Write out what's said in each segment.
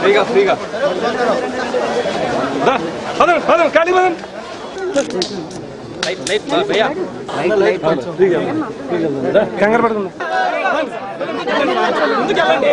ఫ్రీగా ఫ్రీగా. దా పదండి పదండి ఖాళీ పదండి లైట్ లైట్ భయ్యా. కంగారు పడుతుంది ముందుకెళ్ళండి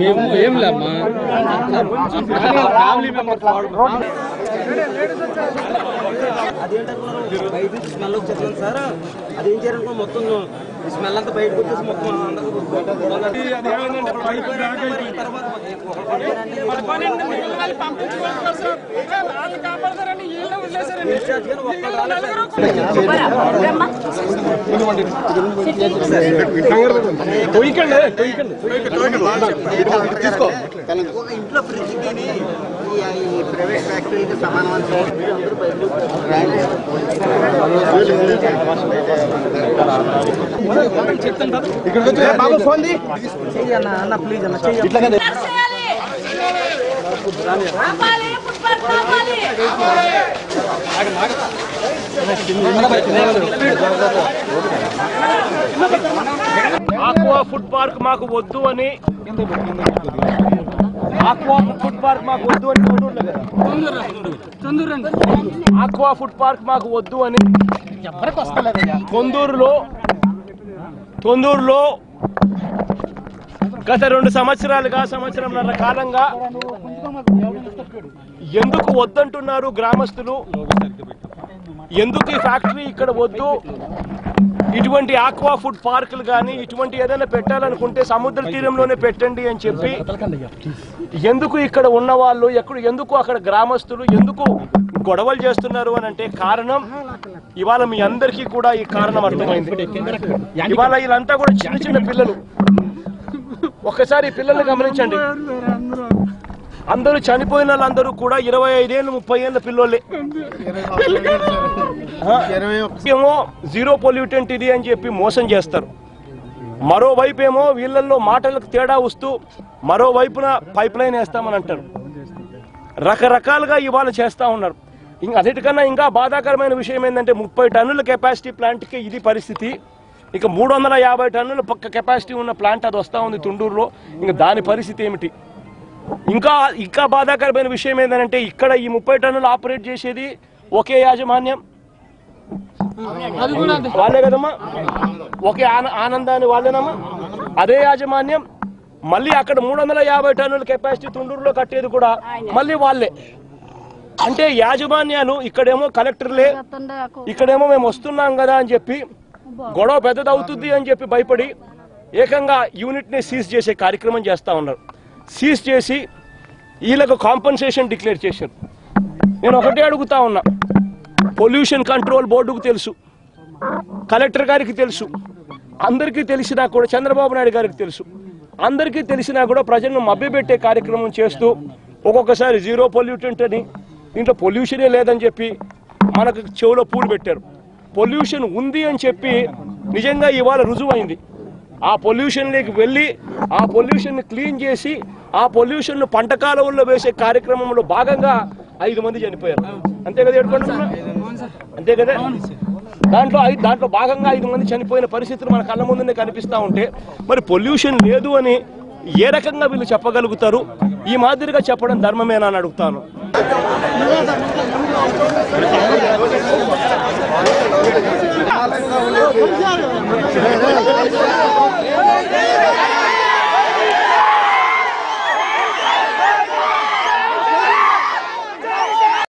మేము ఏం లేమ్మా ఫ్యామిలీ మెంబర్స్ బయట స్మెల్ వచ్చేస్తుంది సార్ అదేం చేయాలనుకో మొత్తం స్మెల్ అంతా బయటకు వచ్చేసి మొత్తం తర్వాత తొయ్యకండి ఒక ఇంట్లో ఫ్రిడ్జ్ కానీ ఈ ప్రైవేట్ ఫ్యాక్టరీకి సమానం అని బయటకు బాబు ఫోన్ అన్న అన్న ప్లీజ్ అన్న ఆపాలి ఆక్వా ఫుడ్ పార్క్ మాకు వద్దు అని ఆక్వా ఫుడ్ పార్క్ మాకు వద్దు అని ఆక్వా ఫుడ్ పార్క్ మాకు వద్దు అని తొందూరులో తొందూరులో గత రెండు సంవత్సరాలుగా సంవత్సరంన్నర కాలంగా ఎందుకు వద్దంటున్నారు గ్రామస్తులు? ఎందుకు ఈ ఫ్యాక్టరీ ఇక్కడ వద్దు? ఇటువంటి ఆక్వా ఫుడ్ పార్కులు కానీ ఇటువంటి ఏదైనా పెట్టాలనుకుంటే సముద్ర తీరంలోనే పెట్టండి అని చెప్పి ఎందుకు ఇక్కడ ఉన్న వాళ్ళు ఎక్కడ ఎందుకు అక్కడ గ్రామస్తులు ఎందుకు గొడవలు చేస్తున్నారు అని అంటే కారణం ఇవాళ మీ అందరికీ కూడా ఈ కారణం అర్థమైంది. ఇవాళ వీళ్ళంతా కూడా చిన్న చిన్న పిల్లలు. ఒక్కసారి పిల్లల్ని గమనించండి. అందరూ చనిపోయిన వాళ్ళందరూ కూడా ఇరవై ఐదేళ్ళు ముప్పై ఏళ్ళ పిల్లోళ్ళే. ఏమో జీరో పొల్యూటెంట్ ఇది అని చెప్పి మోసం చేస్తారు. మరోవైపు ఏమో వీళ్ళల్లో మాటలకు తేడా వస్తూ మరోవైపున పైప్ లైన్ వేస్తామని అంటారు. రకరకాలుగా ఇవాళ చేస్తా ఉన్నారు. ఇంకా అన్నిటికన్నా ఇంకా బాధాకరమైన విషయం ఏంటంటే ముప్పై టన్నుల కెపాసిటీ ప్లాంట్కి ఇది పరిస్థితి. ఇక మూడు వందల యాభై టన్నుల పక్క కెపాసిటీ ఉన్న ప్లాంట్ అది వస్తూ ఉంది తుండూరులో. ఇంకా దాని పరిస్థితి ఏమిటి? ఇంకా ఇంకా బాధాకరమైన విషయం ఏంటంటే ఇక్కడ ఈ ముప్పై టన్నులు ఆపరేట్ చేసేది ఒకే యాజమాన్యం. వాళ్ళే కదమ్మా? ఒకే ఆనందాన్ని వాళ్ళేనమ్మా? అదే యాజమాన్యం. మళ్ళీ అక్కడ మూడు వందల యాభై టన్నుల కెపాసిటీ తుండూరులో కట్టేది కూడా మళ్ళీ వాళ్ళే. అంటే యాజమాన్యాలు ఇక్కడేమో కలెక్టర్లే ఇక్కడేమో మేము వస్తున్నాం కదా అని చెప్పి గొడవ పెద్దదవుతుంది అని చెప్పి భయపడి ఏకంగా యూనిట్ని సీజ్ చేసే కార్యక్రమం చేస్తా ఉన్నారు. సీజ్ చేసి వీళ్ళకు కాంపన్సేషన్ డిక్లేర్ చేశారు. నేను ఒకటే అడుగుతా ఉన్నా. పొల్యూషన్ కంట్రోల్ బోర్డుకు తెలుసు. కలెక్టర్ గారికి తెలుసు. అందరికీ తెలిసినా కూడా చంద్రబాబు నాయుడు గారికి తెలుసు. అందరికీ తెలిసినా కూడా ప్రజలను మభ్యపెట్టే కార్యక్రమం చేస్తూ ఒక్కొక్కసారి జీరో పొల్యూటెంట్ అని దీంట్లో పొల్యూషనే లేదని చెప్పి మనకు చెవులో పూలు పెట్టారు. పొల్యూషన్ ఉంది అని చెప్పి నిజంగా ఇవాళ రుజువైంది. ఆ పొల్యూషన్లోకి వెళ్ళి ఆ పొల్యూషన్ని క్లీన్ చేసి ఆ పొల్యూషన్ను పంట కాలువల్లో వేసే కార్యక్రమంలో భాగంగా ఐదు మంది చనిపోయారు. అంతే కదా ఏడుకోండి అంతే కదా? దాంట్లో ఐదు దాంట్లో భాగంగా ఐదు మంది చనిపోయిన పరిస్థితులు మన కళ్ళ ముందునే కనిపిస్తా ఉంటే మరి పొల్యూషన్ లేదు అని ఏ రకంగా వీళ్ళు చెప్పగలుగుతారు? ఈ మాదిరిగా చెప్పడం ధర్మమేనా అని అడుగుతాను.